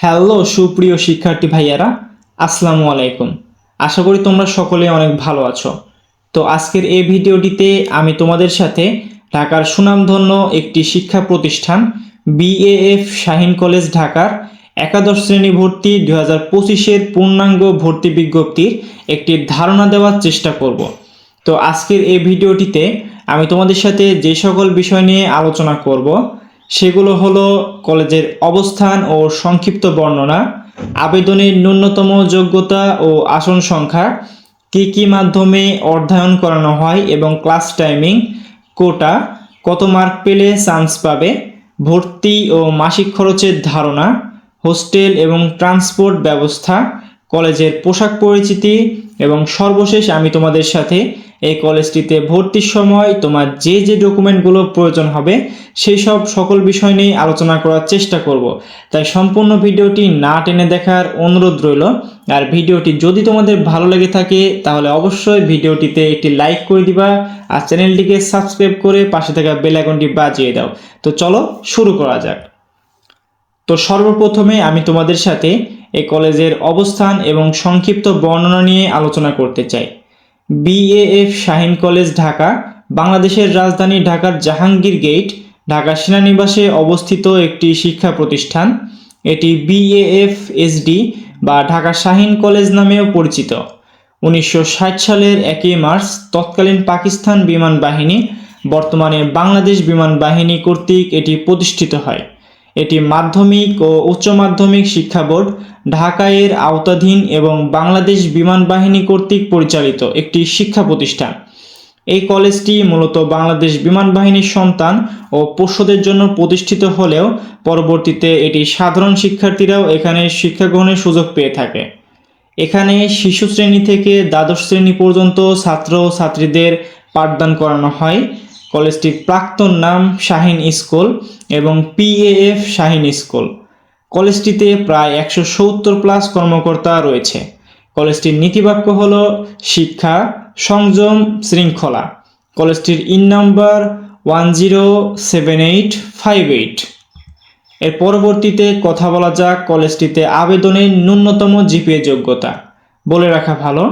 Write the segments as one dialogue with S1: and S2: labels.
S1: Hello, সুপ্রিয় শিক্ষার্থী ভাইয়ারা, আসসালামু আলাইকুম। আশা করি তোমরা সকলে অনেক ভালো আছো। তো আজকের এই ভিডিওটিতে আমি তোমাদের সাথে ঢাকার সুনামধন্য একটি শিক্ষা প্রতিষ্ঠান, বিএএফ শাহিন কলেজ ঢাকার একাদশ শ্রেণি ভর্তি দু হাজার পঁচিশের পূর্ণাঙ্গ ভর্তি বিজ্ঞপ্তির একটি ধারণা দেওয়ার চেষ্টা করব। তো আজকের এই ভিডিওটিতে আমি তোমাদের সাথে যে সকল বিষয় নিয়ে আলোচনা করব সেগুলো হলো কলেজের অবস্থান ও সংক্ষিপ্ত বর্ণনা, আবেদনের ন্যূনতম যোগ্যতা ও আসন সংখ্যা, কী কী মাধ্যমে অধ্যয়ন করানো হয় এবং ক্লাস টাইমিং, কোটা, কত মার্ক পেলে চান্স পাবে, ভর্তি ও মাসিক খরচের ধারণা, হোস্টেল এবং ট্রান্সপোর্ট ব্যবস্থা, কলেজের পোশাক পরিচিতি এবং সর্বশেষ আমি তোমাদের সাথে এই কলেজটিতে ভর্তির সময় তোমার যে যে ডকুমেন্টগুলো প্রয়োজন হবে সেই সব সকল বিষয় নিয়ে আলোচনা করার চেষ্টা করব। তাই সম্পূর্ণ ভিডিওটি না টেনে দেখার অনুরোধ রইল। আর ভিডিওটি যদি তোমাদের ভালো লেগে থাকে, তাহলে অবশ্যই ভিডিওটিতে একটি লাইক করে দিবা আর চ্যানেলটিকে সাবস্ক্রাইব করে পাশে থাকা বেল আইকনটি বাজিয়ে দাও। তো চলো শুরু করা যাক। তো সর্বপ্রথমে আমি তোমাদের সাথে এই কলেজের অবস্থান এবং সংক্ষিপ্ত বর্ণনা নিয়ে আলোচনা করতে চাই। বিএএফ শাহিন কলেজ ঢাকা, বাংলাদেশের রাজধানী ঢাকার জাহাঙ্গীর গেট, ঢাকা সেনানিবাসে অবস্থিত একটি শিক্ষা প্রতিষ্ঠান। এটি বিএএফ এসডি বা ঢাকা শাহিন কলেজ নামেও পরিচিত। উনিশশো ষাট সালের একই মার্চ তৎকালীন পাকিস্তান বিমান বাহিনী, বর্তমানে বাংলাদেশ বিমান বাহিনী কর্তৃক এটি প্রতিষ্ঠিত হয়। এটি মাধ্যমিক ও উচ্চ মাধ্যমিক শিক্ষা বোর্ড ঢাকা এর আওতাধীন এবং বাংলাদেশ বিমান বাহিনী কর্তৃক পরিচালিত একটি শিক্ষা প্রতিষ্ঠান। এই কলেজটি মূলত বাংলাদেশ বিমান বাহিনীর সন্তান ও পোষ্যদের জন্য প্রতিষ্ঠিত হলেও পরবর্তীতে এটি সাধারণ শিক্ষার্থীরাও এখানে শিক্ষা গ্রহণের সুযোগ পেয়ে থাকে। এখানে শিশু শ্রেণি থেকে দ্বাদশ শ্রেণি পর্যন্ত ছাত্র ছাত্রীদের পাঠদান করানো হয়। কলেজটির প্রাক্তন নাম শাহিন স্কুল এবং পিএএফ শাহিন স্কুল। কলেজটিতে প্রায় একশো সত্তর প্লাস কর্মকর্তা রয়েছে। কলেজটির নীতিবাক্য হল শিক্ষা, সংযম, শৃঙ্খলা। কলেজটির EIIN number one zero seven eight five eight. এর পরবর্তীতে কথা বলা যাক কলেজটিতে আবেদনের ন্যূনতম জিপিএ যোগ্যতা। বলে রাখা ভালো।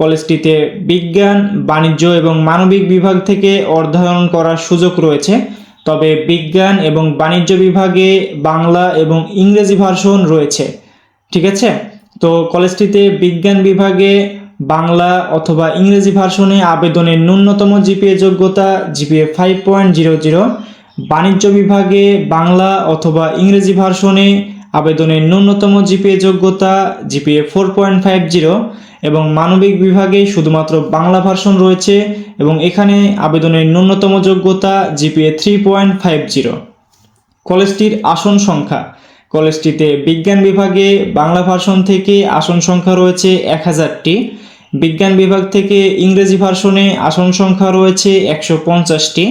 S1: কলেজটিতে বিজ্ঞান, বাণিজ্য এবং মানবিক বিভাগ থেকে অধ্যয়ন করার সুযোগ রয়েছে। তবে বিজ্ঞান এবং বাণিজ্য বিভাগে বাংলা এবং ইংরেজি ভার্সন রয়েছে। ঠিক আছে? তো কলেজটিতে বিজ্ঞান বিভাগে বাংলা অথবা ইংরেজি ভার্সনে আবেদনের ন্যূনতম জিপিএ যোগ্যতা GPA five point zero zero বাণিজ্য বিভাগে বাংলা অথবা ইংরেজি ভার্সনে আবেদনের ন্যূনতম জিপিএ যোগ্যতা GPA four point five zero এবং মানবিক বিভাগে শুধুমাত্র বাংলা ভার্সন রয়েছে এবং এখানে আবেদনের ন্যূনতম যোগ্যতা GPA three point five zero কলেজটির আসন সংখ্যা। কলেজটিতে বিজ্ঞান বিভাগে বাংলা ভার্সন থেকে আসন সংখ্যা রয়েছে এক হাজারটি। বিজ্ঞান বিভাগ থেকে ইংরেজি ভার্সনে আসন সংখ্যা রয়েছে একশো পঞ্চাশটি।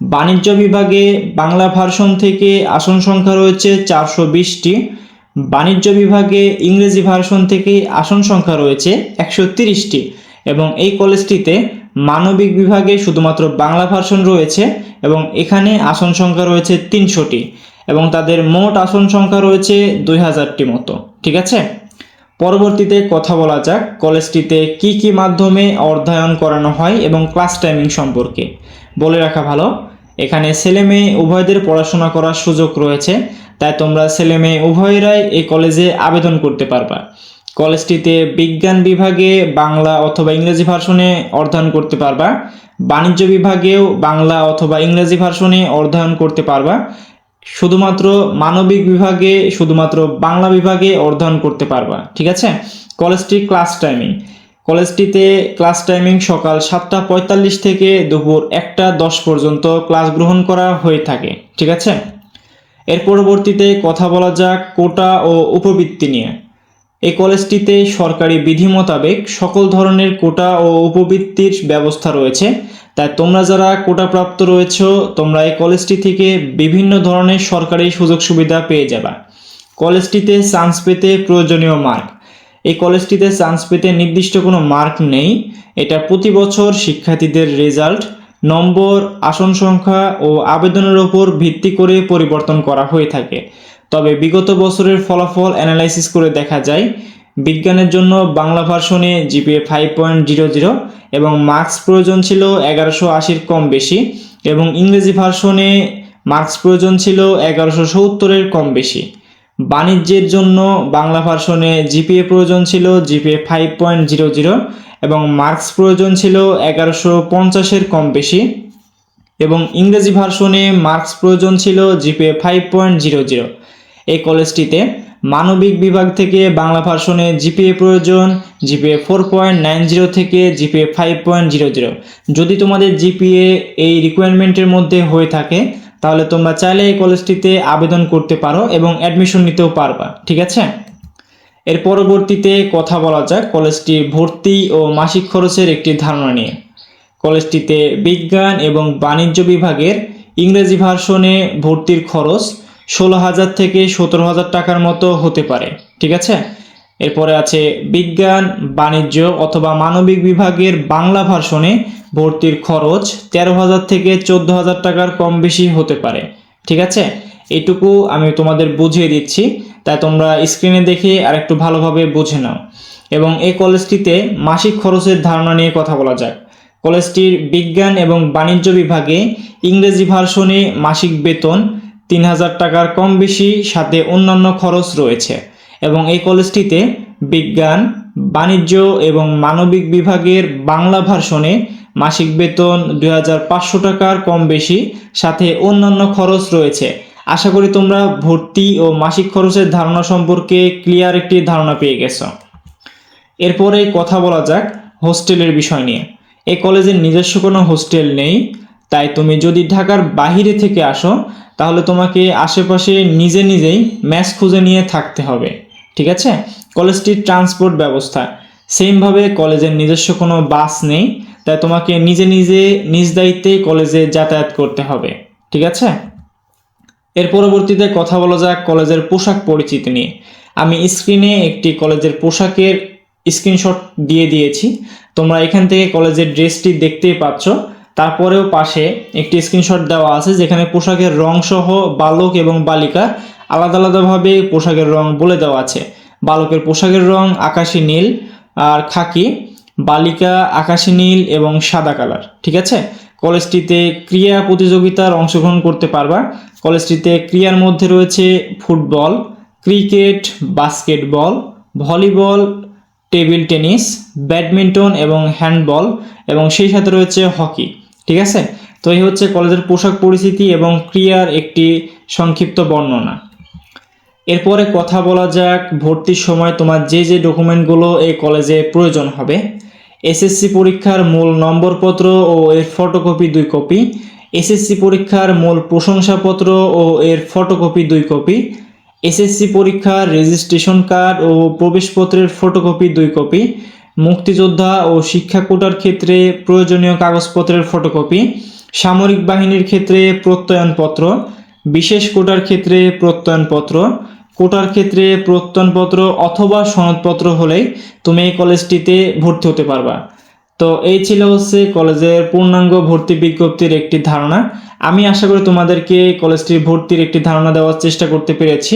S1: বাণিজ্য বিভাগে বাংলা ভার্সন থেকে আসন সংখ্যা রয়েছে চারশো বিশটি। বাণিজ্য বিভাগে ইংরেজি ভার্সন থেকে আসন সংখ্যা রয়েছে একশো তিরিশটি এবং এই কলেজটিতে মানবিক বিভাগে শুধুমাত্র বাংলা ভার্সন রয়েছে এবং এখানে আসন সংখ্যা রয়েছে তিনশোটি এবং তাদের মোট আসন সংখ্যা রয়েছে দুই হাজারটি মতো, ঠিক আছে? পরবর্তীতে কথা বলা যাক কলেজটিতে কি কি মাধ্যমে অধ্যয়ন করানো হয় এবং ক্লাস টাইমিং সম্পর্কে। বলে রাখা ভালো, এখানে ছেলে মেয়ে উভয়দের পড়াশোনা করার সুযোগ রয়েছে তাই তোমরা ছেলে মেয়ে উভয়েরাই এই কলেজে আবেদন করতে পারবা। কলেজটিতে বিজ্ঞান বিভাগে বাংলা অথবা ইংরেজি ভার্সনে অধ্যয়ন করতে পারবা। বাণিজ্য বিভাগেও বাংলা অথবা ইংরেজি ভার্সনে অধ্যয়ন করতে পারবা। শুধুমাত্র মানবিক বিভাগে, শুধুমাত্র বাংলা বিভাগে অধ্যয়ন করতে পারবা, ঠিক আছে? কলেজটি ক্লাস টাইমিং। কলেজটিতে ক্লাস টাইমিং সকাল সাতটা পঁয়তাল্লিশ থেকে দুপুর একটা দশ পর্যন্ত ক্লাস গ্রহণ করা হয়ে থাকে, ঠিক আছে? এর পরবর্তীতে কথা বলা যাক কোটা ও উপবৃত্তি নিয়ে। এই কলেজটিতে সরকারি বিধি মোতাবেক সকল ধরনের কোটা ও উপবৃত্তির ব্যবস্থা রয়েছে। তাই তোমরা যারা কোটাপ্রাপ্ত রয়েছ, তোমরা এই কলেজটি থেকে বিভিন্ন ধরনের সরকারি সুযোগ সুবিধা পেয়ে যাবা। কলেজটিতে চান্স পেতে প্রয়োজনীয় মার্ক। এই কলেজটিতে চান্স পেতে নির্দিষ্ট কোনো মার্ক নেই। এটা প্রতি বছর শিক্ষার্থীদের রেজাল্ট নম্বর, আসন সংখ্যা ও আবেদনের ওপর ভিত্তি করে পরিবর্তন করা হয়ে থাকে। তবে বিগত বছরের ফলাফল অ্যানালাইসিস করে দেখা যায়, বিজ্ঞানের জন্য বাংলা ভার্সনে GPA five point zero zero এবং মার্কস প্রয়োজন ছিল এগারোশো আশির কম বেশি এবং ইংরেজি ভার্সনে মার্কস প্রয়োজন ছিল এগারোশো সত্তরের কম বেশি। বাণিজ্যের জন্য বাংলা ভার্সনে জিপিএ প্রয়োজন ছিল GPA five point zero zero এবং মার্কস প্রয়োজন ছিল এগারোশো পঞ্চাশের কম বেশি। এবং ইংরেজি ভার্সনে মার্কস প্রয়োজন ছিল GPA five point zero zero. এই কলেজটিতে মানবিক বিভাগ থেকে বাংলা ভার্সনে জিপিএ প্রয়োজন, GPA four point nine zero থেকে GPA five point zero zero. যদি তোমাদের জিপিএ এই রিকোয়ারমেন্টের মধ্যে হয়ে থাকে, তাহলে তোমরা চাইলে এই কলেজটিতে আবেদন করতে পারো এবং অ্যাডমিশন নিতেও পারবা, ঠিক আছে? এর পরবর্তীতে কথা বলা যাক কলেজটির ভর্তি ও মাসিক খরচের একটি ধারণা নিয়ে। কলেজটিতে বিজ্ঞান এবং বাণিজ্য বিভাগের ইংরেজি ভার্সনে ভর্তির খরচ ষোলো হাজার থেকে সতেরো হাজার টাকার মতো হতে পারে, ঠিক আছে? এরপরে আছে বিজ্ঞান, বাণিজ্য অথবা মানবিক বিভাগের বাংলা ভার্সনে ভর্তির খরচ তেরো হাজার থেকে চোদ্দ হাজার টাকার কম বেশি হতে পারে, ঠিক আছে? এটুকু আমি তোমাদের বুঝিয়ে দিচ্ছি। তাই তোমরা স্ক্রিনে দেখে আরেকটু ভালোভাবে বুঝে নাও। এবং এই কলেজটিতে মাসিক খরচের ধারণা নিয়ে কথা বলা যাক। কলেজটির বিজ্ঞান এবং বাণিজ্য বিভাগে ইংরেজি ভার্সনে মাসিক বেতন তিন হাজার টাকার কম বেশি, সাথে অন্যান্য খরচ রয়েছে। এবং এই কলেজটিতে বিজ্ঞান, বাণিজ্য এবং মানবিক বিভাগের বাংলা ভার্সনে মাসিক বেতন দুই হাজার পাঁচশো টাকার কম বেশি, সাথে অন্যান্য খরচ রয়েছে। আশা করি তোমরা ভর্তি ও মাসিক খরচের ধারণা সম্পর্কে ক্লিয়ার একটি ধারণা পেয়ে গেছো। এরপরে কথা বলা যাক হোস্টেলের বিষয় নিয়ে। এই কলেজের নিজস্ব কোনো হোস্টেল নেই, তাই তুমি যদি ঢাকার বাহিরে থেকে আসো, তাহলে তোমাকে আশেপাশে নিজে নিজেই ম্যাচ খুঁজে নিয়ে থাকতে হবে, ঠিক আছে? কলেজটির ট্রান্সপোর্ট ব্যবস্থা। সেমভাবে কলেজের নিজস্ব কোনো বাস নেই, তাই তোমাকে নিজে নিজে নিজ দায়িত্বে কলেজে যাতায়াত করতে হবে, ঠিক আছে? এর পরবর্তীতে কথা বলা যাক কলেজের পোশাক পরিচিতি নিয়ে। আমি স্ক্রিনে একটি কলেজের পোশাকের স্ক্রিনশট দিয়ে দিয়েছি। তোমরা এখান থেকে কলেজের ড্রেসটি দেখতেই পাচ্ছ। তারপরেও পাশে একটি স্ক্রিনশট দেওয়া আছে যেখানে পোশাকের রং সহ বালক এবং বালিকা আলাদা আলাদাভাবে পোশাকের রং বলে দেওয়া আছে। বালকের পোশাকের রং আকাশি নীল আর খাকি, বালিকা আকাশি নীল এবং সাদা কালার। ঠিক আছে? কলেজটিতে ক্রীড়া প্রতিযোগিতার অংশগ্রহণ করতে পারবা। কলেজটিতে ক্রিয়ার মধ্যে রয়েছে football, cricket, basketball, volleyball, table tennis, badminton এবং হ্যান্ডবল এবং সেই সাথে রয়েছে হকি, ঠিক আছে? তো এই হচ্ছে কলেজের পোশাক পরিস্থিতি এবং ক্রিয়ার একটি সংক্ষিপ্ত বর্ণনা। এরপরে কথা বলা যাক ভর্তির সময় তোমার যে যে ডকুমেন্টগুলো এই কলেজে প্রয়োজন হবে। এসএসসি পরীক্ষার মূল নম্বরপত্র ও এর ফটোকপি, দুই কপি এসএসসি পরীক্ষার মূল প্রশংসাপত্র ও এর ফটোকপি দুই কপি, এসএসসি পরীক্ষার রেজিস্ট্রেশন কার্ড ও প্রবেশপত্রের ফটোকপি দুই কপি, মুক্তিযোদ্ধা ও শিক্ষা কোটার ক্ষেত্রে প্রয়োজনীয় কাগজপত্রের ফটোকপি, সামরিক বাহিনীর ক্ষেত্রে প্রত্যয়নপত্র, বিশেষ কোটার ক্ষেত্রে প্রত্যয়নপত্র, কোটার ক্ষেত্রে প্রত্যয়নপত্র অথবা সনদপত্র হলেই তুমি এই কলেজটিতে ভর্তি হতে পারবা। তো এই ছিল হচ্ছে কলেজের পূর্ণাঙ্গ ভর্তি বিজ্ঞপ্তির একটি ধারণা। আমি আশা করি তোমাদেরকে কলেজটির ভর্তির একটি ধারণা দেওয়ার চেষ্টা করতে পেরেছি।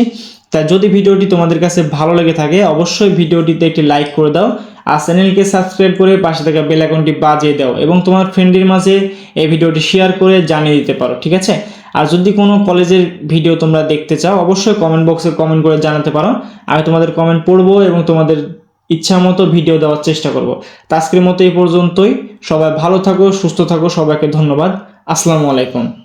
S1: তাই যদি ভিডিওটি তোমাদের কাছে ভালো লেগে থাকে, অবশ্যই ভিডিওটিতে একটি লাইক করে দাও আর চ্যানেলকে সাবস্ক্রাইব করে পাশে থাকা বেল বাজিয়ে দাও এবং তোমার ফ্রেন্ডের মাঝে এই ভিডিওটি শেয়ার করে জানিয়ে দিতে পারো, ঠিক আছে? আর যদি কোনো কলেজের ভিডিও তোমরা দেখতে চাও, অবশ্যই কমেন্ট বক্সে কমেন্ট করে জানাতে পারো। আমি তোমাদের কমেন্ট পড়ব এবং তোমাদের ইচ্ছা মতো ভিডিও দেওয়ার চেষ্টা করব। আজকের মতো এই পর্যন্তই। সবাই ভালো থাকো, সুস্থ থাকো। সবাইকে ধন্যবাদ। আসসালামু আলাইকুম।